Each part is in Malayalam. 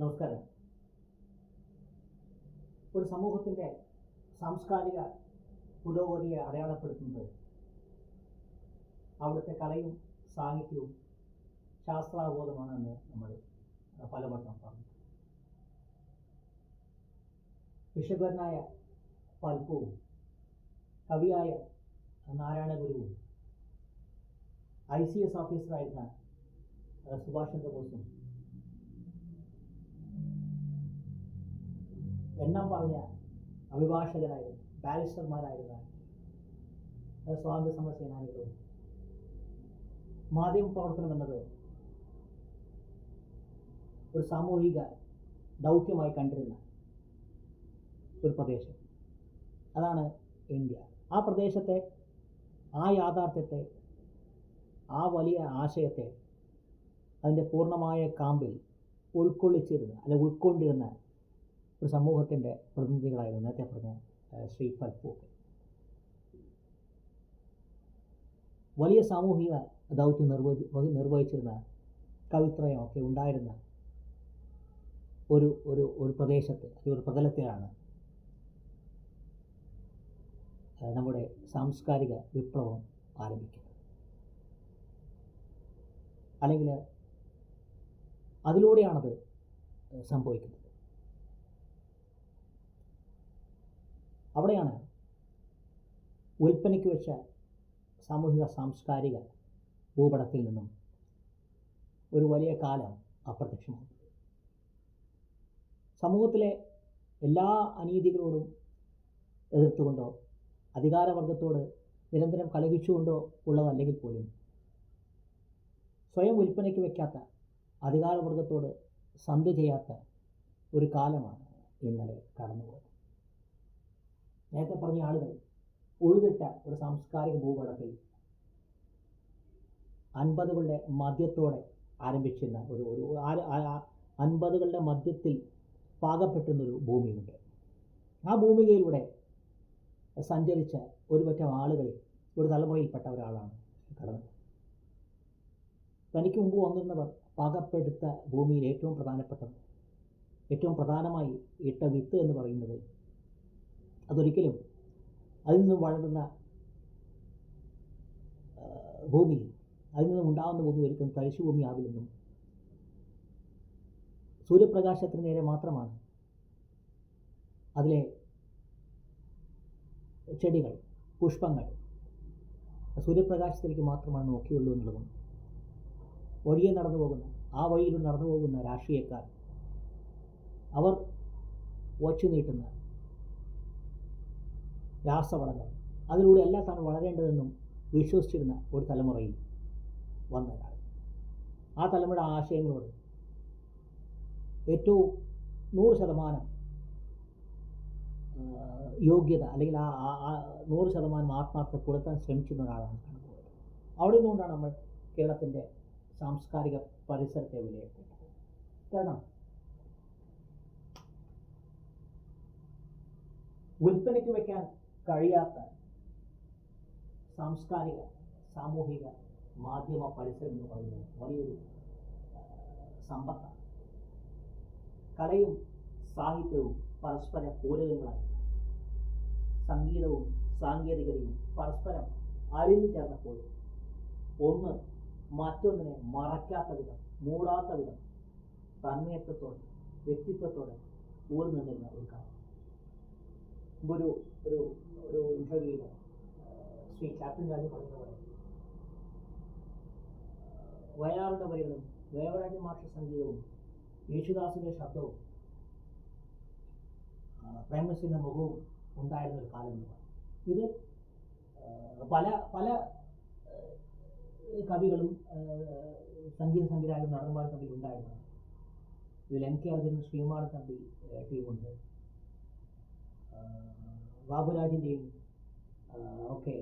നമസ്കാരം. ഒരു സമൂഹത്തിന്റെ സാംസ്കാരിക പുരോഗതിയെ അടയാളപ്പെടുത്തുന്നത് അവിടുത്തെ കലയും സാഹിത്യവും ശാസ്ത്രാബോധമാണെന്ന് നമ്മൾ പലവട്ടം പറഞ്ഞു. വിശുദ്ധനായ പൽപ്പവും കവിയായ നാരായണ ഗുരുവും ഐ സി എസ് ഓഫീസറായിരുന്ന സുഭാഷ് ചന്ദ്രബോസും എണ്ണം പറഞ്ഞ അഭിഭാഷകരായിരുന്നു ബാരിസ്റ്റർമാരായിരുന്നു സ്വാതന്ത്ര്യ സമര സേനാനികളും. മാധ്യമ പ്രവർത്തനം എന്നത് ഒരു സാമൂഹിക ദൗത്യമായി കണ്ടിരുന്ന ഒരു പ്രദേശം. അതാണ് ഇന്ത്യ. ആ പ്രദേശത്തെ ആ യാഥാർത്ഥ്യത്തെ ആ വലിയ ആശയത്തെ അതിന്റെ പൂർണമായ കാമ്പിൽ ഉൾക്കൊള്ളിച്ചിരുന്ന അല്ലെ ഉൾക്കൊണ്ടിരുന്ന ഒരു സമൂഹത്തിന്റെ പ്രതിനിധികളായിരുന്നു. നേരത്തെ പറഞ്ഞ ശ്രീ ഫൽപ്പൂക്ക് വലിയ സാമൂഹിക ദൗത്യം നിർവഹി വഹി- നിർവഹിച്ചിരുന്ന കവിത്രയമൊക്കെ ഉണ്ടായിരുന്ന ഒരു ഒരു ഒരു പ്രദേശത്ത് ഒരു പ്രതലത്തിലാണ് നമ്മുടെ സാംസ്കാരിക വിപ്ലവം ആരംഭിക്കുന്നത്. അല്ലെങ്കിൽ അതിലൂടെയാണത് സംഭവിക്കുന്നത്. അവിടെയാണ് വിൽപ്പനയ്ക്ക് വെച്ച സാമൂഹിക സാംസ്കാരിക ഭൂപടത്തിൽ നിന്നും ഒരു വലിയ കാലം അപ്രത്യക്ഷമാണ് സമൂഹത്തിലെ എല്ലാ അനീതികളോടും എതിർത്തുകൊണ്ടോ അധികാരവർഗത്തോട് നിരന്തരം കലഹിച്ചുകൊണ്ടോ ഉള്ളതല്ലെങ്കിൽ പോലും സ്വയം വിൽപ്പനയ്ക്ക് വയ്ക്കാത്ത അധികാരവർഗത്തോട് സന്ധി ചെയ്യാത്ത ഒരു കാലമാണ് ഇന്നലെ കടന്നുപോയത്. നേരത്തെ പറഞ്ഞ ആളുകൾ ഉഴുതിട്ട ഒരു സാംസ്കാരിക ഭൂപടത്തിൽ അൻപതുകളുടെ മധ്യത്തോടെ ആരംഭിച്ചിരുന്ന ഒരു ഒരു അൻപതുകളുടെ മധ്യത്തിൽ പാകപ്പെട്ടുന്നൊരു ഭൂമിയുണ്ട്. ആ ഭൂമികയിലൂടെ സഞ്ചരിച്ച ഒരു പറ്റം ആളുകളിൽ ഒരു തലമുറയിൽപ്പെട്ട ഒരാളാണ് കടന്നത് തനിക്ക് മുമ്പ് വന്നിരുന്നവർ പാകപ്പെടുത്ത ഭൂമിയിൽ ഏറ്റവും പ്രധാനപ്പെട്ടത് ഏറ്റവും പ്രധാനമായി ഇട്ട വിത്ത് എന്ന് പറയുന്നത് അതൊരിക്കലും അതിൽ നിന്നും വളരുന്ന ഭൂമി അതിൽ നിന്നും ഉണ്ടാകുന്ന ഭൂമി ഒരിക്കലും തരിശു ഭൂമിയാവില്ലെന്നും സൂര്യപ്രകാശത്തിന് നേരെ മാത്രമാണ് അതിലെ ചെടികൾ പുഷ്പങ്ങൾ സൂര്യപ്രകാശത്തിലേക്ക് മാത്രമാണ് നോക്കിയുള്ളൂ എന്നുള്ളതും വഴിയെ നടന്നു പോകുന്ന ആ വഴിയിലൂടെ നടന്നു പോകുന്ന രാഷ്ട്രീയക്കാർ അവർ വച്ചു നീട്ടുന്ന രാസവളങ്ങൾ. അതിലൂടെ എല്ലാത്താണ് വളരേണ്ടതെന്നും വിശ്വസിച്ചിരുന്ന ഒരു തലമുറയിൽ വന്ന ഒരാൾ ആ തലമുറയുടെ ആശയങ്ങളോട് ഏറ്റവും നൂറ് ശതമാനം യോഗ്യത അല്ലെങ്കിൽ ആ നൂറ് ശതമാനം ആത്മാർത്ഥത പുലർത്താൻ ശ്രമിച്ചിരുന്ന ഒരാളാണ് കടന്നുപോയത് അവിടെ നിന്നുകൊണ്ടാണ് നമ്മൾ കേരളത്തിന്റെ സാംസ്കാരിക പരിസരത്തെ വിലയിരുത്തേണ്ടത്. കാരണം വിൽപ്പനയ്ക്ക് വയ്ക്കാൻ കഴിയാത്ത സാംസ്കാരിക സാമൂഹിക മാധ്യമ പരിസരം എന്ന് പറയുന്നത് വലിയൊരു സമ്പത്താണ്. കലയും സാഹിത്യവും പരസ്പര പൂരകങ്ങളായി. സംഗീതവും സാങ്കേതികതയും പരസ്പരം അഴിഞ്ഞു ചേർന്നപ്പോൾ ഒന്ന് മറ്റൊന്നിനെ മറക്കാത്ത വിധം മൂടാത്ത വിധം തന്മയത്വത്തോടെ വ്യക്തിത്വത്തോടെ ഊർന്നു നിന്നിരുന്ന ഒരു കാലം. ഒരു ഒരു ഒരു ഇന്റർവ്യൂവിൽ ശ്രീ ക്യാപ്റ്റൻ രാജു പറഞ്ഞ പോലെ. വയലാറിന്റെ വരികളും ദേവരാജ മാഷ സംഗീതവും യേശുദാസിന്റെ ശബ്ദവും പ്രേമസിന്റെ മുഖവും ഉണ്ടായിരുന്ന ഒരു കാലം എന്ന് പറയും. ഇത് പല പല കവികളും സംഗീത സംവിധായകരും നടന്മാരും തമ്മിൽ ഉണ്ടായിരുന്നതാണ് ഇതിൽ എം കെ അർജുനും ശ്രീമാൻ തമ്പി ടീമുണ്ട്. ബാബുരാജിന്റെയും ഒക്കെ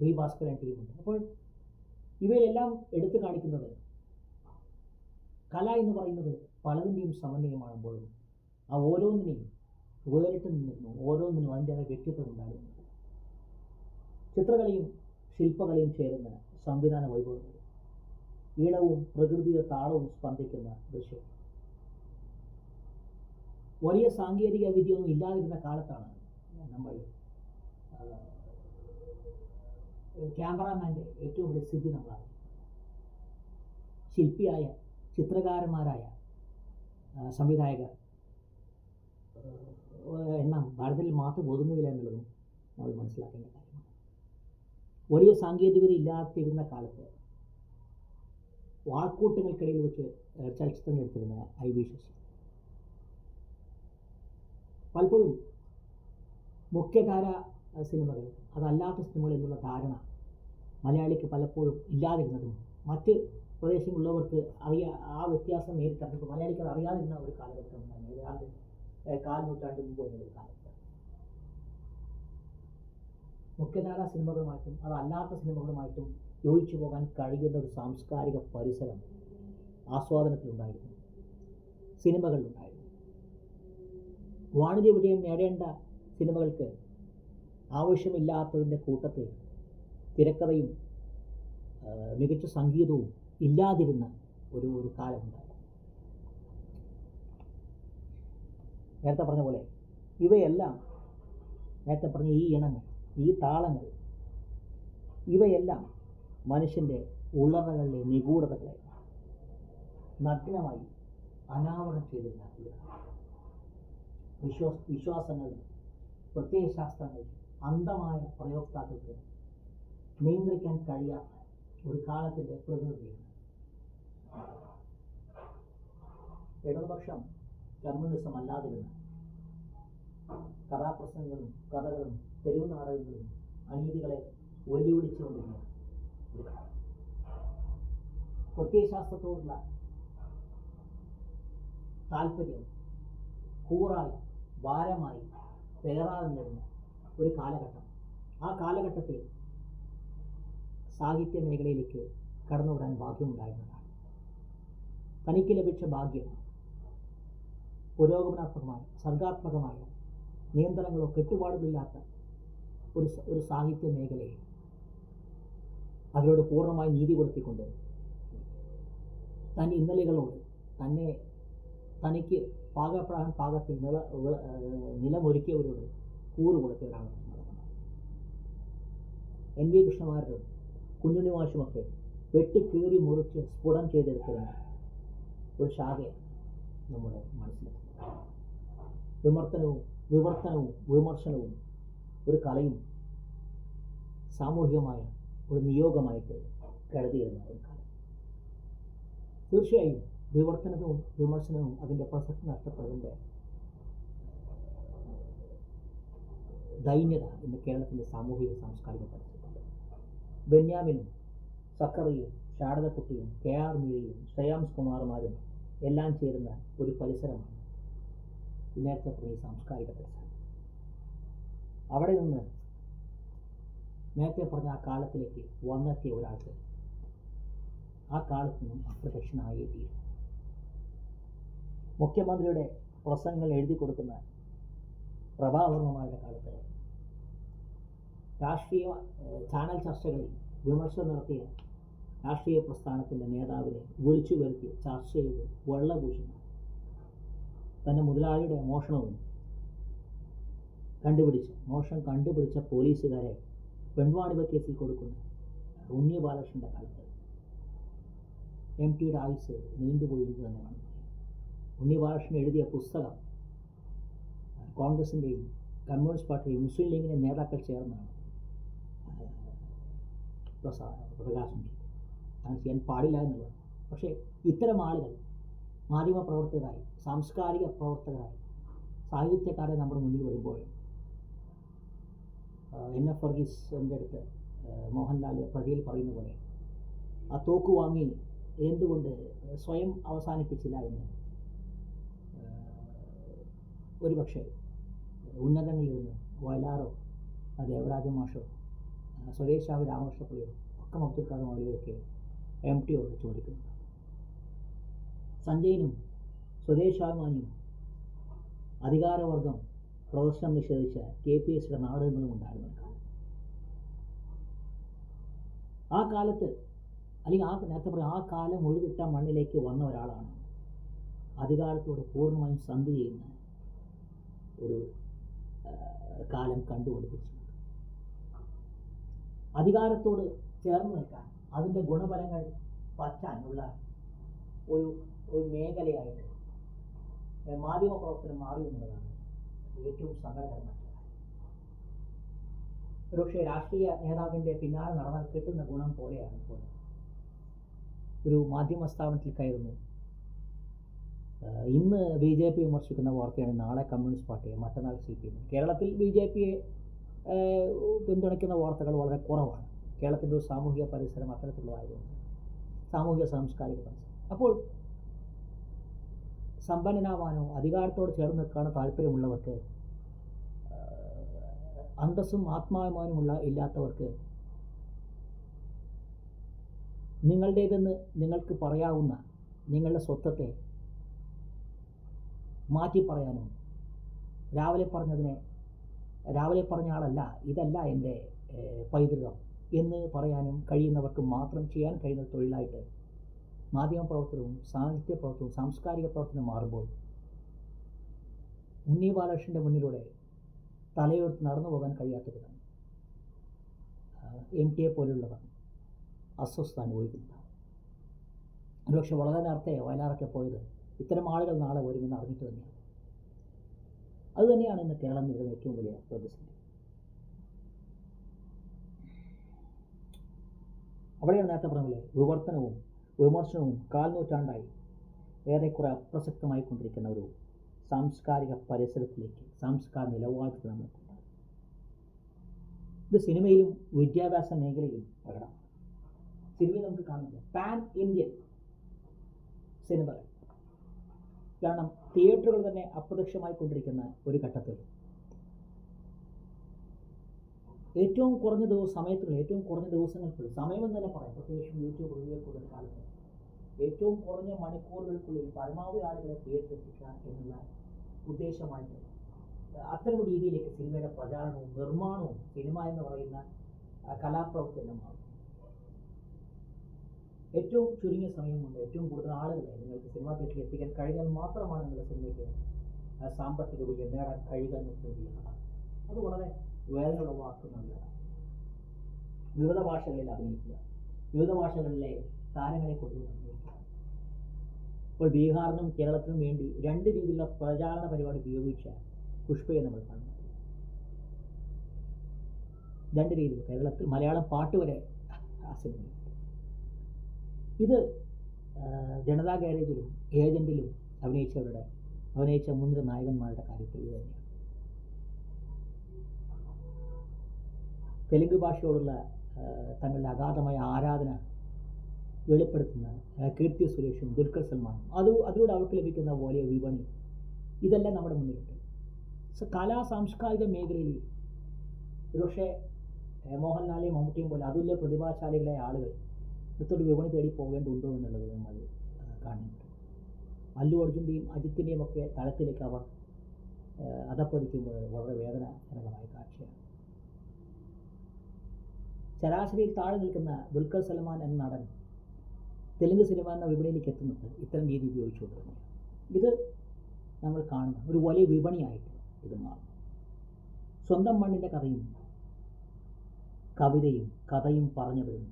ബി ഭാസ്കരൻ ടീമുണ്ട് അപ്പോൾ ഇവയിലെല്ലാം എടുത്തു കാണിക്കുന്നത് കല എന്ന് പറയുന്നത് പലതിന്റെയും സമന്വയമാകുമ്പോഴും ആ ഓരോന്നിനെയും വേറിട്ട് നിന്നിരുന്നു ഓരോന്നിനും അതിന്റെതായ വ്യക്തിത്വം ഉണ്ടായിരുന്നു. ചിത്രകലയും ശില്പകലയും ചേരുന്ന സംവിധാന വൈഭവങ്ങൾ ഈണവും പ്രകൃതിയുടെ താളവും സ്പന്ദിക്കുന്ന ദൃശ്യം വലിയ സാങ്കേതിക വിദ്യയൊന്നും ഇല്ലാതിരുന്ന കാലത്താണ് നമ്മൾ ക്യാമറാമാന്റെ ഏറ്റവും വലിയ സ്ഥിതി നമ്മളാണ്. ശില്പിയായ ചിത്രകാരന്മാരായ സംവിധായകർ. എണ്ണം ഭാരതത്തിൽ മാത്രം ഒതുങ്ങുന്നില്ല എന്നുള്ളതും നമ്മൾ മനസ്സിലാക്കേണ്ട കാര്യമാണ്. വലിയ സാങ്കേതികത ഇല്ലാതിരുന്ന കാലത്ത് വാൾക്കൂട്ടങ്ങൾക്കിടയിൽ വെച്ച് ചലച്ചിത്രം എടുത്തിരുന്ന ഐ വി ശശി. പലപ്പോഴും മുഖ്യധാര സിനിമകൾ. അതല്ലാത്ത സിനിമകൾ എന്നുള്ള ധാരണ മലയാളിക്ക് പലപ്പോഴും ഇല്ലാതിരുന്നതും മറ്റ് പ്രദേശങ്ങളിലുള്ളവർക്ക് അറിയാ ആ വ്യത്യാസം നേരിട്ടപ്പോൾ മലയാളിക്ക് അത് അറിയാതിരുന്ന ഒരു കാലഘട്ടം ഉണ്ടായിരുന്നു. ഏതാണ്ട് കാൽ മുമ്പ് ഒരു കാലഘട്ടം. മുഖ്യധാര സിനിമകളുമായിട്ടും അതല്ലാത്ത സിനിമകളുമായിട്ടും യോജിച്ചു പോകാൻ കഴിയുന്ന ഒരു സാംസ്കാരിക പരിസരം ആസ്വാദനത്തിലുണ്ടായിരുന്നു. സിനിമകളിലുണ്ടായിരുന്നു. വാണിജ്യ വിജയം നേടേണ്ട സിനിമകൾക്ക് ആവശ്യമില്ലാത്തതിന്റെ കൂട്ടത്തിൽ തിരക്കഥയും മികച്ച സംഗീതവും ഇല്ലാതിരുന്ന ഒരു ഒരു കാലമുണ്ടായിരുന്നു നേരത്തെ പറഞ്ഞ പോലെ ഇവയെല്ലാം നേരത്തെ പറഞ്ഞ ഈ ഇണങ്ങൾ ഈ താളങ്ങൾ ഇവയെല്ലാം മനുഷ്യന്റെ ഉള്ളറകളിലെ നിഗൂഢതകളെ നഗ്നമായി അനാവരണം ചെയ്തിരുന്ന. വിശ്വാസ വിശ്വാസങ്ങൾ പ്രത്യയശാസ്ത്രങ്ങൾ അന്ധമായ പ്രയോക്താക്കൾക്ക് നിയന്ത്രിക്കാൻ കഴിയാത്ത ഒരു കാലത്തിന്റെ പ്രതിനിധിയാണ്. ഇടതുപക്ഷം കമ്മ്യൂണിസം അല്ലാതിരുന്ന കഥാപ്രസംഗങ്ങളും കഥകളും തെരുവ് നാടകങ്ങളും അനീതികളെ വെല്ലുവിളിച്ചുകൊണ്ടിരുന്ന ഒരു കാലം. പ്രത്യയശാസ്ത്രത്തോടുള്ള താല്പര്യം കൂറായി ഭാരമായി പേറാതെ നിന്നിരുന്ന ഒരു കാലഘട്ടം. ആ കാലഘട്ടത്തിൽ സാഹിത്യ മേഖലയിലേക്ക് കടന്നു വരാൻ ഭാഗ്യമുണ്ടായിരുന്നതാണ്. തനിക്ക് ലഭിച്ച ഭാഗ്യം പുരോഗമനാത്മകമായ സർഗാത്മകമായ നിയന്ത്രണങ്ങളോ കെട്ടുപാടുകളില്ലാത്ത ഒരു ഒരു സാഹിത്യ മേഖലയെ അതിനോട് പൂർണമായി നീതി കൊടുത്തിക്കൊണ്ട് തന്റെ ഇന്നലെകളോട് തന്നെ തനിക്ക് പാകപ്പെടാൻ പാകത്തിൽ നില നിലമൊരുക്കിയവരോട് കൂറ് കൊടുത്തവരാണ് എൻ വി കൃഷ്ണമാരും മാഷുമൊക്കെ വെട്ടിക്കീറി മുറിച്ച് സ്ഫുടം ചെയ്തെടുത്തിരുന്ന ഒരു ശാഖയാണ് നമ്മുടെ മനസ്സിൽ വിമർത്തനവും വിവർത്തനവും വിമർശനവും ഒരു കലയും സാമൂഹികമായ ഒരു നിയോഗമായിട്ട് കരുതിയിരുന്ന ഒരു കാലം. തീർച്ചയായും വിവർത്തനവും വിമർശനവും അതിന്റെ പ്രസക്തി നഷ്ടപ്പെടുന്നതിന്റെ ദൈന്യത ഇന്ന് കേരളത്തിന്റെ സാമൂഹിക സാംസ്കാരിക പരിസ്ഥിതിയുണ്ട് ബെന്യാമിനും സക്കറിയും ശാരദക്കുട്ടിയും കെ ആർ മീരയും ശ്രേയാംസ് കുമാർമാരും എല്ലാം ചേരുന്ന ഒരു പരിസരമാണ് ഇന്നത്തെ ഈ സാംസ്കാരിക പരിസരം. അവിടെ നിന്ന് നേരത്തെ പറഞ്ഞ ആ കാലത്തിലേക്ക് വന്നെത്തിയ ഒരാൾക്ക് ആ കാലത്ത് നിന്നും അപ്രത്യക്ഷനായേ തീരും മുഖ്യമന്ത്രിയുടെ പ്രസംഗങ്ങൾ എഴുതി കൊടുക്കുന്ന പ്രഭാവർമ്മമാരുടെ കാലത്ത് രാഷ്ട്രീയ ചാനൽ ചർച്ചകളിൽ വിമർശനം നടത്തിയ രാഷ്ട്രീയ പ്രസ്ഥാനത്തിന്റെ നേതാവിനെ വിളിച്ചു വരുത്തി ചർച്ച ചെയ്ത് വെള്ളഭൂഷണം തന്റെ മുതലാളിയുടെ മോഷണവും കണ്ടുപിടിച്ച് മോഷണം കണ്ടുപിടിച്ച പോലീസുകാരെ പെൺവാണിഭ കേസിൽ കൊടുക്കുന്ന ഉണ്ണി ബാലകൃഷ്ണന്റെ കാലത്ത് എം ടിയുടെ ആയുസ് നീണ്ടുപോയി എന്ന് തന്നെ വേണം ഉണ്ണി ബാലകൃഷ്ണൻ എഴുതിയ പുസ്തകം. കോൺഗ്രസിന്റെയും കമ്മ്യൂണിസ്റ്റ് പാർട്ടിയും മുസ്ലിം ലീഗിന്റെ നേതാക്കൾ ചേർന്നാണ് പ്രകാശം അങ്ങനെ ചെയ്യാൻ പാടില്ല എന്നുള്ളത് പക്ഷേ ഇത്തരം ആളുകൾ മാധ്യമ പ്രവർത്തകരായി സാംസ്കാരിക പ്രവർത്തകരായി സാഹിത്യക്കാരെ നമ്മുടെ മുന്നിൽ വരുമ്പോൾ എൻ എഫ് വർഗീസിന്റെ അടുത്ത് മോഹൻലാൽ പ്രതിയിൽ പറയുന്ന പോലെ ആ തോക്ക് വാങ്ങി എന്തുകൊണ്ട് സ്വയം അവസാനിപ്പിച്ചില്ല എന്ന് ഒരു പക്ഷേ ഉന്നതങ്ങളിൽ നിന്ന് വയലാറോ ദേവരാജ മാഷോ സ്വദേശാവ് രാമകൃഷ്ണപിള്ളിയോ ഒക്കെ അബ്ദുൽ ഖാദർ മൗലവിയൊക്കെ എം ടിയോട് ചോദിക്കുന്നുണ്ട്. സഞ്ജയനും സ്വദേശാഭിമാനിയും അധികാരവർഗം പ്രദർശനം നിഷേധിച്ച കെ പി എസ് സിയുടെ നാടകങ്ങളും ഉണ്ടായിരുന്നു ആ കാലത്ത് അല്ലെങ്കിൽ ആ നേരത്തെ പറയാം ആ കാലം ഒഴുകിട്ട മണ്ണിലേക്ക് വന്ന ഒരാളാണ് അധികാരത്തോട് പൂർണമായും സന്ധി ചെയ്യുന്ന ഒരു കാലം കണ്ടുപിടിപ്പിച്ചു. അധികാരത്തോട് ചേർന്ന് നിൽക്കാൻ അതിന്റെ ഗുണഫലങ്ങൾ പറ്റാനുള്ള ഒരു ഒരു മേഖലയായിട്ട് മാധ്യമ മാധ്യമപ്രവർത്തനം മാറി എന്നുള്ളതാണ് ഏറ്റവും സങ്കടകരമായ കാര്യം. ഒരുപക്ഷെ രാഷ്ട്രീയ നേതാവിന്റെ പിന്നാലെ നടന്നാൽ കിട്ടുന്ന ഗുണം പോലെയാണ് ഇപ്പോൾ ഒരു മാധ്യമ സ്ഥാപനത്തിൽ കയറുന്നു. ഇന്ന് ബി ജെ പി വിമർശിക്കുന്ന വാർത്തയാണ് നാളെ കമ്മ്യൂണിസ്റ്റ് പാർട്ടിയെ മറ്റന്നാൾ സി പി എം കേരളത്തിൽ ബി ജെ പിയെ പിന്തുണയ്ക്കുന്ന വാർത്തകൾ വളരെ കുറവാണ്. കേരളത്തിന്റെ ഒരു സാമൂഹിക പരിസരം അത്തരത്തിലുള്ളതായതുകൊണ്ട് സാമൂഹിക സാംസ്കാരിക പരിസരം. അപ്പോൾ സമ്പന്നനാവാനോ അധികാരത്തോട് ചേർന്ന് നിൽക്കാനോ താല്പര്യമുള്ളവർക്ക് അന്തസ്സും ആത്മാഭിമാനമുള്ള ഇല്ലാത്തവർക്ക് നിങ്ങളുടേതെന്ന് നിങ്ങൾക്ക് പറയാവുന്ന നിങ്ങളുടെ സ്വത്വത്തെ മാറ്റി പറയാനും. രാവിലെ പറഞ്ഞതിനെ രാവിലെ പറഞ്ഞ ആളല്ല ഇതല്ല എന്റെ പൈതൃകം എന്ന് പറയാനും കഴിയുന്നവർക്ക് മാത്രം ചെയ്യാൻ കഴിയുന്ന തൊഴിലായിട്ട് മാധ്യമ പ്രവർത്തനവും സാഹിത്യ പ്രവർത്തനവും സാംസ്കാരിക പ്രവർത്തനം മാറുമ്പോൾ ഉണ്ണി ബാലകൃഷ്ണന്റെ മുന്നിലൂടെ തലയെടുത്ത് നടന്നു പോകാൻ കഴിയാത്തവരാണ്. എം ടിയെ പോലുള്ളവർ അസ്വസ്ഥ അനുഭവിക്കുന്നതാണ് ഒരുപക്ഷെ വളരെ നേരത്തെ വയലാറൊക്കെ പോയത് ഇത്തരം ആളുകൾ നാളെ വരുമെന്ന് അറിഞ്ഞിട്ട് തന്നെയാണ്. അതുതന്നെയാണ് ഇന്ന് കേരളം നേരിടുന്ന ഏറ്റവും വലിയ പ്രതിസന്ധി. അവിടെയാണ് നേരത്തെ പറഞ്ഞില്ലേ വിവർത്തനവും വിമർശനവും കാൽനൂറ്റാണ്ടായി ഏറെക്കുറെ അപ്രസക്തമായി കൊണ്ടിരിക്കുന്ന ഒരു സാംസ്കാരിക പരിസരത്തിലേക്ക് സാംസ്കാരിക നിലവാരത്തിൽ നമ്മൾ. ഇത് സിനിമയിലും വിദ്യാഭ്യാസ മേഖലയിലും പ്രകടമാണ്. സിനിമയിൽ നമുക്ക് കാണുന്നില്ല പാൻ ഇന്ത്യൻ സിനിമകൾ. കാരണം തിയേറ്ററുകൾ തന്നെ അപ്രത്യക്ഷമായി കൊണ്ടിരിക്കുന്ന ഒരു ഘട്ടത്തിൽ. ഏറ്റവും കുറഞ്ഞ ദിവസം സമയത്തുള്ള ഏറ്റവും കുറഞ്ഞ ദിവസങ്ങൾക്കുള്ളിൽ സമയമെന്ന് തന്നെ പറയാം. പ്രത്യേകിച്ചും യൂട്യൂബ് റിവ്യൂക്കുള്ള കാലത്ത് ഏറ്റവും കുറഞ്ഞ മണിക്കൂറുകൾക്കുള്ളിൽ പരമാവധി ആളുകളെ തിയേറ്ററിൽ എത്തിക്കാൻ എന്നുള്ള ഉദ്ദേശമായിട്ട് അത്തരം ഒരു രീതിയിലേക്ക് സിനിമയുടെ പ്രചാരണവും നിർമ്മാണവും സിനിമ എന്ന് പറയുന്ന കലാപ്രവർത്തനമാണ്. ഏറ്റവും ചുരുങ്ങിയ സമയം കൊണ്ട് ഏറ്റവും കൂടുതൽ ആളുകളെ നിങ്ങൾക്ക് സിനിമാ തിയേറ്ററിൽ എത്തിക്കാൻ കഴിഞ്ഞാൽ മാത്രമാണ് നിങ്ങളുടെ സിനിമയ്ക്ക് സാമ്പത്തിക വിജയം നേടാൻ കഴിയുക എന്ന് ശ്രദ്ധിക്കുന്നത് അത് വളരെ വേദന ഉളവാക്കുന്നുണ്ട് വിവിധ ഭാഷകളിൽ അഭിനയിക്കുക വിവിധ ഭാഷകളിലെ താരങ്ങളെ കൊണ്ടുവന്ന് അഭിനയിക്കുക. ഇപ്പോൾ ബീഹാറിനും കേരളത്തിനും വേണ്ടി രണ്ട് രീതിയിലുള്ള പ്രചാരണ പരിപാടി ഉപയോഗിച്ച പുഷ്പയെ നമ്മൾ കാണുന്നു. രണ്ട് രീതിയിൽ കേരളത്തിൽ മലയാളം പാട്ട് വരെ ആ സിനിമയിൽ. ഇത് ജനതാ ഗാരേജിലും ഏജന്റിലും അഭിനയിച്ചവരുടെ അഭിനയിച്ച മുൻനിര നായകന്മാരുടെ കാര്യത്തിൽ ഇത് തന്നെയാണ്. തെലുങ്ക് ഭാഷയോടുള്ള തങ്ങളുടെ അഗാധമായ ആരാധന വെളിപ്പെടുത്തുന്ന കീർത്തി സുരേഷും ദുൽഖർ സൽമാനും അത് അതിലൂടെ അവർക്ക് ലഭിക്കുന്ന വലിയ വിപണി ഇതെല്ലാം നമ്മുടെ മുന്നിലുണ്ട്. സോ കലാ സാംസ്കാരിക മേഖലയിൽ ഒരുപക്ഷെ മോഹൻലാലെയും മമ്മൂട്ടിയും പോലെ അതുല്യ പ്രതിഭാശാലികളായ ആളുകൾ ഇത്തരം വിപണി തേടി പോകേണ്ടതുണ്ടോ എന്നുള്ളത് നമ്മൾ കാണുന്നുണ്ട്. അല്ലു അർജുന്റെയും അജിത്തിന്റെയും ഒക്കെ തലത്തിലേക്ക് അവർ ആ, അധപ്പതിക്കുമ്പോൾ വളരെ വേദനാജനകമായ കാഴ്ചയാണ്. ശരാശരിയിൽ താഴെ നിൽക്കുന്ന ദുൽഖർ സൽമാൻ എന്ന നടൻ തെലുങ്ക് സിനിമ എന്ന വിപണിയിലേക്ക് എത്തുന്നത് ഇത്തരം രീതി ഉപയോഗിച്ചുകൊണ്ട് തന്നെയാണ് ഇത് നമ്മൾ കാണുന്ന ഒരു വലിയ വിപണിയായിട്ട് ഇത് മാറും സ്വന്തം മണ്ണിന്റെ കഥയും കവിതയും കഥയും പറഞ്ഞവരും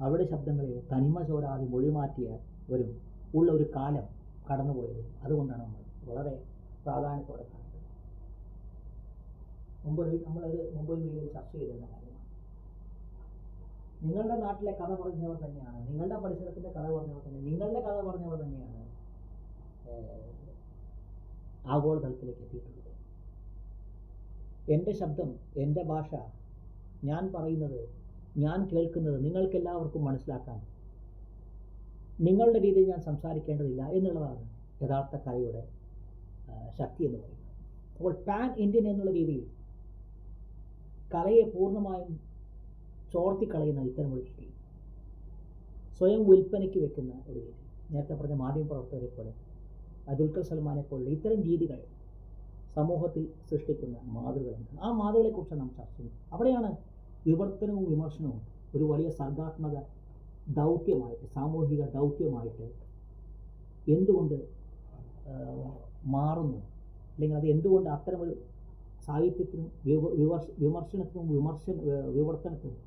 അവരുടെ ശബ്ദങ്ങളെ തനിമ ചോരാതെ മൊഴിമാറ്റിയവരും ഉള്ള ഒരു കാലം കടന്നുപോയത് അതുകൊണ്ടാണ് നമ്മൾ വളരെ പ്രാധാന്യത്തോടെ കാണുന്നത്. മുമ്പ് ഒരു- നമ്മളത് മുമ്പ് ഒരു വീഡിയോയിൽ ചർച്ച ചെയ്തിരുന്ന കാര്യമാണ്. നിങ്ങളുടെ നാട്ടിലെ കഥ പറഞ്ഞവർ തന്നെയാണ് നിങ്ങളുടെ പരിസരത്തിന്റെ കഥ പറഞ്ഞവർ തന്നെ നിങ്ങളുടെ കഥ പറഞ്ഞവർ തന്നെയാണ് ആഗോളതലത്തിലേക്ക് എത്തിയിട്ടുള്ളത്. എന്റെ ശബ്ദം എന്റെ ഭാഷ ഞാൻ പറയുന്നത് ഞാൻ കേൾക്കുന്നത് നിങ്ങൾക്കെല്ലാവർക്കും മനസ്സിലാക്കാൻ. നിങ്ങളുടെ രീതിയിൽ ഞാൻ സംസാരിക്കേണ്ടതില്ല എന്നുള്ളതാണ് യഥാർത്ഥ കലയുടെ ശക്തി എന്ന് പറയുന്നത്. അപ്പോൾ പാൻ ഇന്ത്യൻ എന്നുള്ള രീതിയിൽ കലയെ പൂർണമായും ചോർത്തിക്കളയുന്ന ഇത്തരം ഒരു രീതി. സ്വയം വിൽപ്പനയ്ക്ക് വെക്കുന്ന ഒരു രീതി. നേരത്തെ പറഞ്ഞ മാധ്യമ പ്രവർത്തകരെ പോലെ ദുൽഖർ സൽമാനെ പോലുള്ള ഇത്തരം രീതികൾ സമൂഹത്തിൽ സൃഷ്ടിക്കുന്ന മാതൃകകളുണ്ട് ആ മാതൃകളെക്കുറിച്ച് നാം ചർച്ച ചെയ്യുന്നത്. അവിടെയാണ് വിവർത്തനവും വിമർശനവും ഒരു വലിയ സർഗാത്മക ദൗത്യമായിട്ട് സാമൂഹിക ദൗത്യമായിട്ട് എന്തുകൊണ്ട് മാറുന്നു? അല്ലെങ്കിൽ അത് എന്തുകൊണ്ട് അത്തരമൊരു സാഹിത്യത്തിനും വിമർശനത്തിനും വിമർശ വിമർശനത്തിനും വിമർശന വിവർത്തനത്തിനും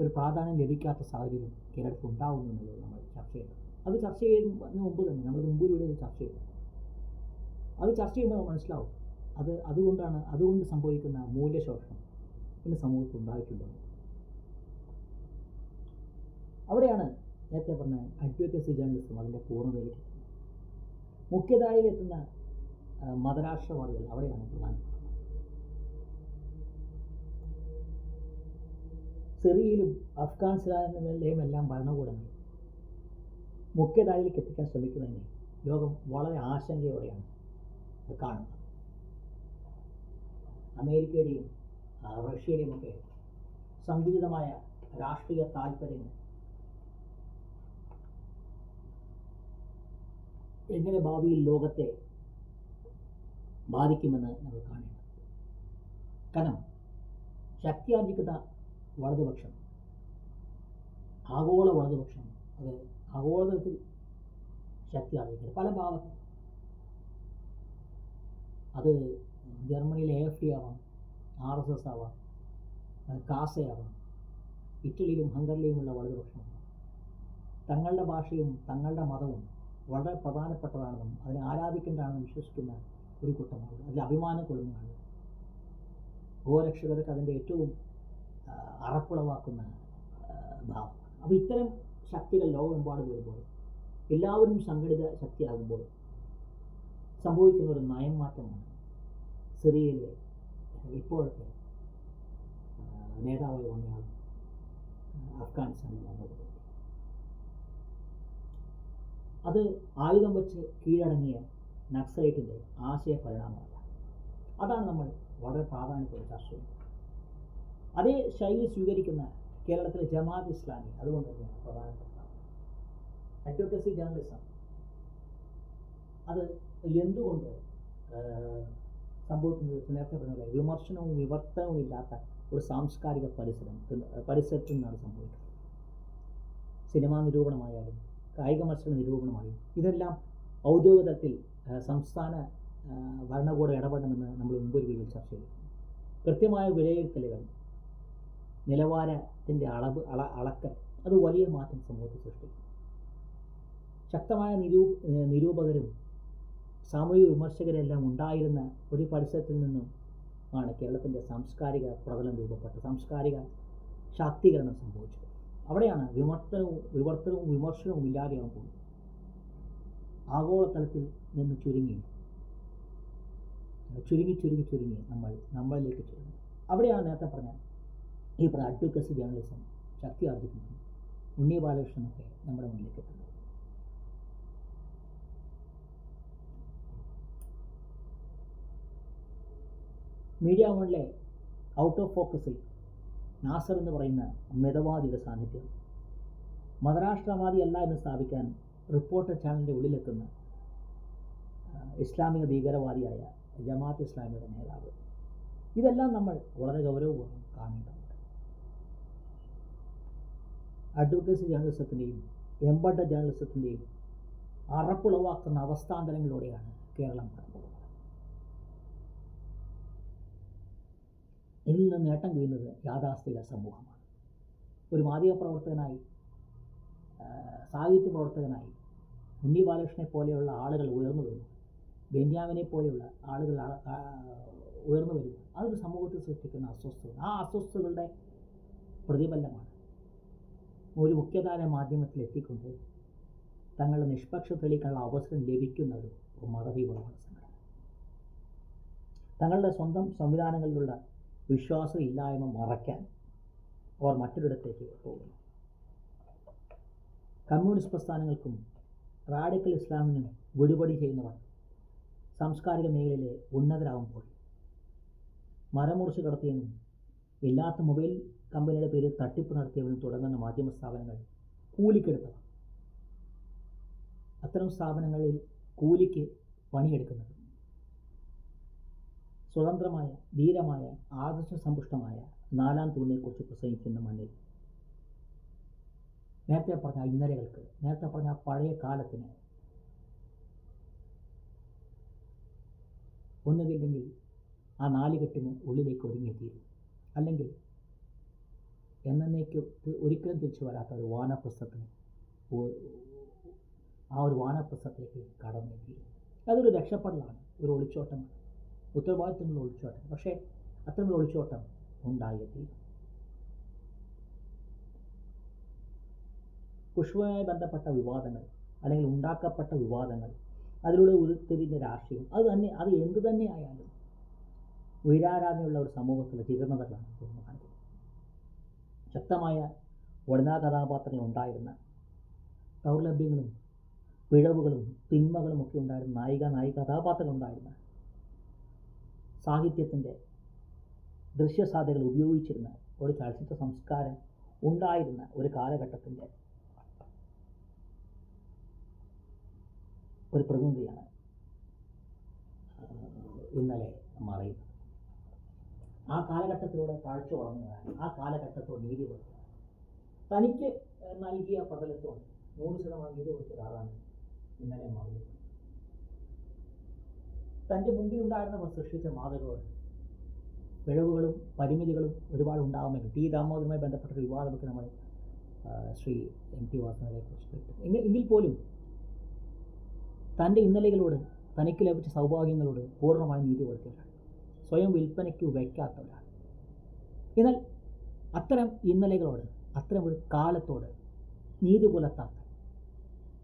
ഒരു പ്രാധാന്യം ലഭിക്കാത്ത സാഹചര്യം കേരളത്തിൽ ഉണ്ടാവുന്നു എന്നുള്ളത് നമ്മൾ ചർച്ച ചെയ്യണം. അത് ചർച്ച ചെയ്യുന്നതിന് മുമ്പ് തന്നെ നമ്മൾ മുമ്പിലൂടെ ഇത് ചർച്ച ചെയ്തു അത് ചർച്ച ചെയ്യുമ്പോൾ മനസ്സിലാവും. അത് അതുകൊണ്ടാണ് അതുകൊണ്ട് സംഭവിക്കുന്ന മൂല്യശോഷണം. ഇന്ന് സമൂഹത്തിൽ ഉണ്ടായിട്ടുള്ളത് അവിടെയാണ് നേരത്തെ പറഞ്ഞ അഡ്വക്കസി ജേർണലിസം അതിന്റെ പൂർണതയിലെത്തുന്നത് മുഖ്യധാരയിലെത്തുന്ന മതരാഷ്ട്രവാദികൾ അവിടെയാണ് പ്രധാനപ്പെട്ടത്. സിറിയയിലും അഫ്ഗാനിസ്ഥാനിലെയും എല്ലാം ഭരണകൂടങ്ങൾ മുഖ്യധാരയിലേക്ക് എത്തിക്കാൻ ശ്രമിക്കുന്നതിനെ ലോകം വളരെ ആശങ്കയോടെയാണ് കാണുന്നത്. അമേരിക്കയുടെയും ആ, സംഗീതമായ രാഷ്ട്രീയ താല്പര്യങ്ങൾ എങ്ങനെ ഭാവിയിൽ ലോകത്തെ ബാധിക്കുമെന്ന് നമ്മൾ കാണേണ്ടത് കാരണം ശക്തിയാർജിക്കുന്ന വലതുപക്ഷം ആഗോള വലതുപക്ഷം അത് ആഗോളതലത്തിൽ ശക്തി ആർജിക്കുന്നത് പല ഭാഗത്തും. അത് ജർമ്മനിയിലെ എ എഫ് ഡി ആവാം ആർ എസ് എസ് ആവാം കാസയാവാം ഇറ്റലിയിലും ഹംഗറിയിലുമുള്ള വലതുപക്ഷമാവാം തങ്ങളുടെ ഭാഷയും തങ്ങളുടെ മതവും വളരെ പ്രധാനപ്പെട്ടതാണെന്നും അതിനെ ആരാധിക്കേണ്ടതാണെന്നും വിശ്വസിക്കുന്ന ഒരു കൂട്ടമാണ് അതിൽ അഭിമാനം കൊള്ളുന്ന ആളുകൾ ഗോരക്ഷകർക്ക് അതിന്റെ ഏറ്റവും അറപ്പുളവാക്കുന്ന ഭാവം. അപ്പോൾ ഇത്തരം ശക്തികൾ ലോകമെമ്പാടും വരുമ്പോൾ എല്ലാവരും സംഘടിത ശക്തിയാകുമ്പോൾ സംഭവിക്കുന്ന ഒരു നയം മാറ്റമാണ് സിറിയയിലെ ഇപ്പോഴത്തെ നേതാവ് ആ, അഫ്ഗാനിസ്ഥാനിൽ വന്നത്. അത് ആയുധം വെച്ച് കീഴടങ്ങിയ നക്സലേറ്റിന്റെ ആശയ പരിണാമമല്ല അതാണ് നമ്മൾ വളരെ പ്രാധാന്യത്തോടെ ചർച്ച ചെയ്യുന്നത്. അതേ ശൈലി സ്വീകരിക്കുന്ന കേരളത്തിലെ ജമാഅത്ത് ഇസ്ലാമി അതുകൊണ്ട് തന്നെയാണ് പ്രധാനപ്പെട്ട അഡ്വക്കസി ജേർണലിസം. അത് എന്തുകൊണ്ട് സംഭവിക്കുന്നത് നേരത്തെ പറഞ്ഞ പോലെ വിമർശനവും വിവർത്തനവും ഇല്ലാത്ത ഒരു സാംസ്കാരിക പരിസരം പരിസരത്തിൽ നിന്നാണ് സംഭവിക്കുന്നത്. സിനിമാ നിരൂപണമായാലും കായിക മത്സര നിരൂപണമായാലും ഇതെല്ലാം ഔദ്യോഗിക തലത്തിൽ സംസ്ഥാന ഭരണകൂടം ഇടപെടണമെന്ന് നമ്മൾ മുമ്പൊരു വീഡിയോ ചർച്ച ചെയ്തു. കൃത്യമായ വിലയിരുത്തലുകൾ നിലവാരത്തിന്റെ അളവ് അള അളക്കൽ അത് വലിയ മാറ്റം സമൂഹത്തിൽ സൃഷ്ടിക്കും. ശക്തമായ നിരൂ നിരൂപകരും സാമൂഹിക വിമർശകരെല്ലാം ഉണ്ടായിരുന്ന ഒരു പരിസരത്തിൽ നിന്നും ആണ് കേരളത്തിന്റെ സാംസ്കാരിക പ്രതലം രൂപപ്പെട്ട സാംസ്കാരിക ശാക്തീകരണം സംഭവിച്ചത്. അവിടെയാണ് വിമർത്തനവും വിവർത്തനവും വിമർശനവും ഇല്ലാതെയാകുമ്പോൾ ആഗോളതലത്തിൽ നിന്ന് ചുരുങ്ങി ചുരുങ്ങി ചുരുങ്ങി ചുരുങ്ങി നമ്മൾ നമ്മളിലേക്ക് ചുരുങ്ങി. അവിടെയാണ് നേരത്തെ പറഞ്ഞ ഈ പറഞ്ഞ അഡ്വക്കസി ജേർണലിസം ശക്തി ആർജിക്കുന്നത് ഉണ്ണി ബാലകൃഷ്ണനൊക്കെ നമ്മുടെ മുന്നിലേക്ക് എത്തുന്നത്. മീഡിയ വണിലെ ഔട്ട് ഓഫ് ഫോക്കസിൽ നാസർ എന്ന് പറയുന്ന മിതവാദിയുടെ സാന്നിധ്യം. മതരാഷ്ട്രവാദി അല്ല എന്ന് സ്ഥാപിക്കാൻ റിപ്പോർട്ടർ ചാനലിന്റെ ഉള്ളിലെത്തുന്ന ഇസ്ലാമിക ഭീകരവാദിയായ ജമാഅത്ത് ഇസ്ലാമിയുടെ നേതാവ്. ഇതെല്ലാം നമ്മൾ വളരെ ഗൗരവപൂർവം കാണേണ്ടതുണ്ട്. അഡ്വക്കേസി ജേർണലിസത്തിന്റെയും എംബഡ ജേർണലിസത്തിന്റെയും അറപ്പുളവാക്കുന്ന അവസ്ഥാന്തരങ്ങളിലൂടെയാണ് കേരളം കടന്നുപോകുന്നത് ഇതിൽ നിന്ന് നേട്ടം കൊയ്യുന്നത് യാഥാസ്ഥിക സമൂഹമാണ്. ഒരു മാധ്യമ പ്രവർത്തകനായി സാഹിത്യ പ്രവർത്തകനായി ഉണ്ണി ബാലകൃഷ്ണനെ പോലെയുള്ള ആളുകൾ ഉയർന്നു വരുന്നു. ബെന്യാമിനെ പോലെയുള്ള ആളുകൾ ഉയർന്നു വരുന്നു. അതൊരു സമൂഹത്തിൽ സൃഷ്ടിക്കുന്ന അസ്വസ്ഥത ആ അസ്വസ്ഥതകളുടെ പ്രതിഫലനമാണ്. ഒരു മുഖ്യധാര മാധ്യമത്തിൽ എത്തിക്കൊണ്ട് തങ്ങളുടെ നിഷ്പക്ഷ തെളിയിക്കാനുള്ള അവസരം ലഭിക്കുന്നതും മതതീവ്രവാദ സംഘടന. തങ്ങളുടെ സ്വന്തം സംവിധാനങ്ങളിലുള്ള വിശ്വാസം ഇല്ലായ്മ മറയ്ക്കാൻ അവർ മറ്റൊരിടത്തേക്ക് പോകുന്നു. കമ്മ്യൂണിസ്റ്റ് പ്രസ്ഥാനങ്ങൾക്കും റാഡിക്കൽ ഇസ്ലാമിനും വിടുപടി ചെയ്യുന്നവർ സാംസ്കാരിക മേഖലയിലെ ഉന്നതരാകുമ്പോൾ മരമുറിച്ച് കടത്തിയെന്നും ഇല്ലാത്ത മൊബൈൽ കമ്പനിയുടെ പേരിൽ തട്ടിപ്പ് നടത്തിയവരും തുടങ്ങുന്ന മാധ്യമ സ്ഥാപനങ്ങൾ കൂലിക്കെടുത്തവർ. അത്തരം സ്ഥാപനങ്ങളിൽ കൂലിക്ക് പണിയെടുക്കുന്നത് സ്വതന്ത്രമായ ധീരമായ ആദർശസമ്പുഷ്ടമായ നാലാം തൂണിനെക്കുറിച്ച് പ്രസംഗിക്കുന്ന മണ്ണിൽ. നേരത്തെ പറഞ്ഞ ഇന്നലകൾക്ക് നേരത്തെ പറഞ്ഞ പഴയ കാലത്തിന് ഒന്നുകില്ലെങ്കിൽ ആ നാലുകെട്ടിന് ഉള്ളിലേക്ക് ഒതുങ്ങിയെത്തിയിരുന്നു അല്ലെങ്കിൽ എന്നേക്ക് ഒരിക്കലും തിരിച്ചു വരാത്ത ഒരു വാനപ്രസ്ഥത്തിന് ആ ഒരു വാനപ്രസ്ഥത്തിലേക്ക് കടന്നെത്തിയിരുന്നു അതൊരു രക്ഷപ്പെടലാണ് ഒരു ഒളിച്ചോട്ടമാണ്. ഉത്തരവാദിത്തമുള്ള ഒളിച്ചോട്ടം പക്ഷേ അത്തരമൊരു ഒളിച്ചോട്ടം ഉണ്ടായെത്തി പുഷ്പവുമായി ബന്ധപ്പെട്ട വിവാദങ്ങൾ അല്ലെങ്കിൽ ഉണ്ടാക്കപ്പെട്ട വിവാദങ്ങൾ അതിലൂടെ ഉരുത്തിരിഞ്ഞ രാഷ്ട്രീയം അത് തന്നെ അത് എന്ത് തന്നെ ആയാലും ഉയരാരാധനയുള്ള ഒരു സമൂഹത്തിലെ ജീർണതകളാണ് തുറന്നു കാണിക്കുന്നത് ശക്തമായ വനിതാ കഥാപാത്രങ്ങൾ ഉണ്ടായിരുന്ന ദൗർലഭ്യങ്ങളും പിഴവുകളും തിന്മകളും ഒക്കെ ഉണ്ടായിരുന്ന നായിക നായിക കഥാപാത്രങ്ങൾ ഉണ്ടായിരുന്ന സാഹിത്യത്തിന്റെ ദൃശ്യസാധ്യതകൾ ഉപയോഗിച്ചിരുന്ന ഒരു ചലച്ചിത്ര സംസ്കാരം ഉണ്ടായിരുന്ന ഒരു കാലഘട്ടത്തിന്റെ ഒരു പ്രതിനിധിയാണ് ഇന്നലെ മറയുന്നത് ആ കാലഘട്ടത്തിലൂടെ താഴ്ച വളർന്നതാണ് ആ കാലഘട്ടത്തോട് നീതി കൊടുത്തത് തനിക്ക് നൽകിയ പ്രതലത്തോട് നൂറ് ശതമാനം നീതി കൊടുത്ത ഒരാളാണ് ഇന്നലെ മറയുന്നത് തന്റെ മുമ്പിലുണ്ടായിരുന്നവർ സൃഷ്ടിച്ച മാതൃകകൾ പിഴവുകളും പരിമിതികളും ഒരുപാട് ഉണ്ടാകുമെങ്കിൽ ടി ദാമോദരവുമായി ബന്ധപ്പെട്ട വിവാദമൊക്കെ നമ്മൾ ശ്രീ എം ടി വാസനയെ കുറിച്ച് എങ്കിൽ എങ്കിൽ പോലും തന്റെ ഇന്നലകളോട് തനിക്ക് ലഭിച്ച സൗഭാഗ്യങ്ങളോട് പൂർണമായി നീതി കൊടുത്തവരാണ് സ്വയം വിൽപ്പനയ്ക്ക് വയ്ക്കാത്തവരാണ്. എന്നാൽ അത്തരം ഇന്നലകളോട് അത്തരം ഒരു കാലത്തോട് നീതി പുലർത്താത്ത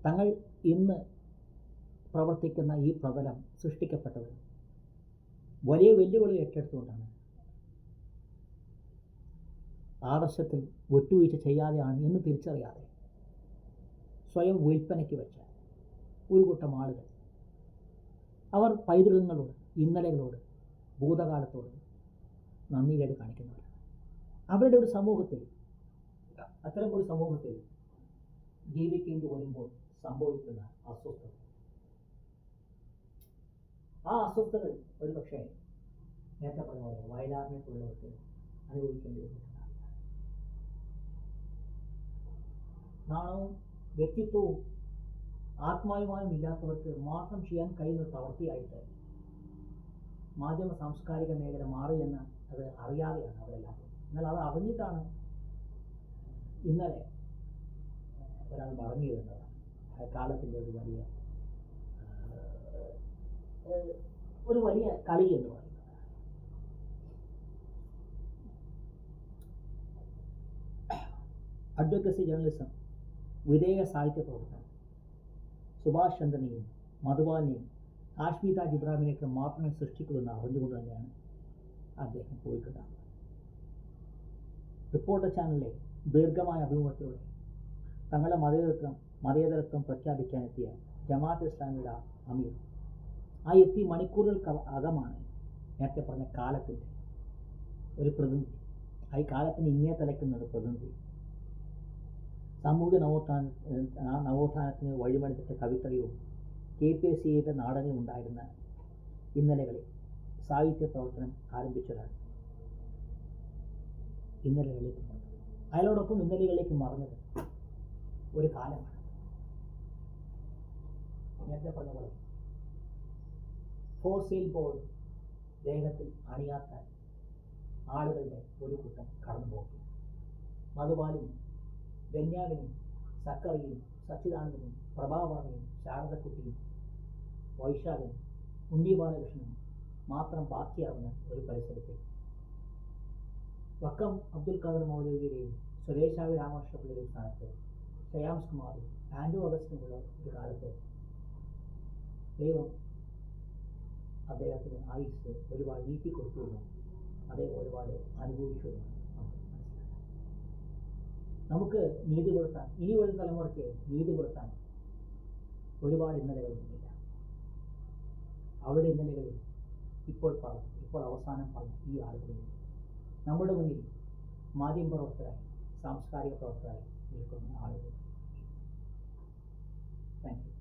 തങ്ങൾ ഇന്ന് പ്രവർത്തിക്കുന്ന ഈ പ്രതലം സൃഷ്ടിക്കപ്പെട്ടത് വലിയ വെല്ലുവിളി ഏറ്റെടുത്തുകൊണ്ടാണ്. ആദർശത്തിൽ ഒറ്റുവീഴ്ച ചെയ്യാതെയാണ് എന്ന് തിരിച്ചറിയാതെ സ്വയം വിൽപ്പനയ്ക്ക് വെച്ച ഒരു കൂട്ടം ആളുകൾ. അവർ പൈതൃകങ്ങളോട് ഇന്നലകളോട് ഭൂതകാലത്തോട് നന്ദികേട് കാണിക്കുന്നവരാണ്. അവരുടെ ഒരു സമൂഹത്തിൽ അത്തരം ഒരു സമൂഹത്തിൽ ജീവിക്കേണ്ടി വരുമ്പോൾ സംഭവിക്കുന്ന അസ്വസ്ഥത ആ അസ്വസ്ഥതകൾ ഒരു പക്ഷേ നേരത്തെ പറഞ്ഞ പോലെ വയലാറിനെ പോലുള്ളവർക്ക് അനുഭവിക്കേണ്ടി വന്നിട്ടുണ്ടാവില്ല. നാണവും വ്യക്തിത്വവും ആത്മാഭിമാനം ഇല്ലാത്തവർക്ക് മാത്രം ചെയ്യാൻ കഴിയുന്ന പ്രവൃത്തിയായിട്ട് മാധ്യമ സാംസ്കാരിക മേഖല മാറി എന്ന് അത് അറിയാതെയാണ് അവരെല്ലാം എന്നാൽ അത് അറിഞ്ഞിട്ടാണ് ഇന്നലെ ഒരാൾ പറഞ്ഞു വരുന്നതാണ് കാലത്തിന്റെ ഒരു വലിയ ഒരു വലിയ കളി എന്ന് പറയുന്നത്. അഡ്വക്കസി ജേർണലിസം വിധേയ സാഹിത്യ പ്രവർത്തനം സുഭാഷ് ചന്ദ്രനെയും മധുബാലിനെയും കാശ്മീത ജിബ്രാമിനെയൊക്കെ മാത്രമേ സൃഷ്ടിക്കുമെന്ന് അറിഞ്ഞുകൊണ്ട് തന്നെയാണ് അദ്ദേഹം പോയിട്ടുണ്ടാകുന്നത് റിപ്പോർട്ടർ ചാനലിലെ ദീർഘമായ അഭിമുഖത്തിലൂടെ തങ്ങളുടെ മതേതരത്വം മതേതരത്വം പ്രഖ്യാപിക്കാനെത്തിയ ജമാഅത്ത് ഇസ്ലാമിയുടെ അമീർ ആ എത്തി മണിക്കൂറുകൾക്ക് അകമാണ് നേരത്തെ പറഞ്ഞ കാലത്തിന്റെ ഒരു പ്രതിനിധി. ആ ഈ കാലത്തിന് തലയ്ക്കുന്ന ഒരു പ്രതിനിധി. സാമൂഹ്യ നവോത്ഥാന നവോത്ഥാനത്തിന് വഴിമണിച്ചിട്ട കവിത്രയവും കെ പി എസ് സിയുടെ നാടകവും ഉണ്ടായിരുന്ന ഇന്നലകളിൽ സാഹിത്യ പ്രവർത്തനം ആരംഭിച്ചതാണ് ഇന്നലകളിലേക്ക് മറന്നത് അയാളോടൊപ്പം ഇന്നലകളിലേക്ക് മറന്നത് ഒരു കാലമാണ്. നേരത്തെ പറഞ്ഞ പോലെ ഫോർ സെയിൽ ബോർഡ് ദേഹത്തിൽ അണിയാത്ത ആളുകളുടെ ഒരു കൂട്ടം കടന്നു പോകും മധുബാലും ബെന്യാമിനും സക്കറിയും സച്ചിദാനന്ദനും പ്രഭാവർമ്മയും ശാരദക്കുട്ടിയും വൈശാഖനും ഉണ്ണി ബാലകൃഷ്ണനും മാത്രം ബാക്കിയാവുന്ന ഒരു പരിസരത്തിൽ. വക്കം അബ്ദുൽ ഖാദർ മൗലവിയുടെയും സുരേഷാവി രാമകൃഷ്ണപിള്ളയുടെയും സ്ഥാനത്ത് ശ്രേയാംസ് കുമാറും ആൻഡു അഗസ്റ്റിനുമുള്ള ഒരു കാലത്ത് ദൈവം അദ്ദേഹത്തിന് ആയുസ് ഒരുപാട് നീട്ടിക്കൊടുത്തുവെന്നും അദ്ദേഹം ഒരുപാട് അനുഭവിച്ചുവെന്നും നമുക്ക് നീതി കൊടുത്താൻ ഇനി ഒരു തലമുറയ്ക്ക് നീതി കൊടുത്താൻ ഒരുപാട് ഇന്നലകളൊന്നുമില്ല അവരുടെ ഇന്നലകളിൽ ഇപ്പോൾ പറഞ്ഞു ഇപ്പോൾ അവസാനം പറഞ്ഞു ഈ ആളുകളിൽ നമ്മുടെ മുന്നിൽ മാധ്യമ പ്രവർത്തകരായി സാംസ്കാരിക പ്രവർത്തകരായി നിൽക്കുന്ന ആളുകൾ. Thank you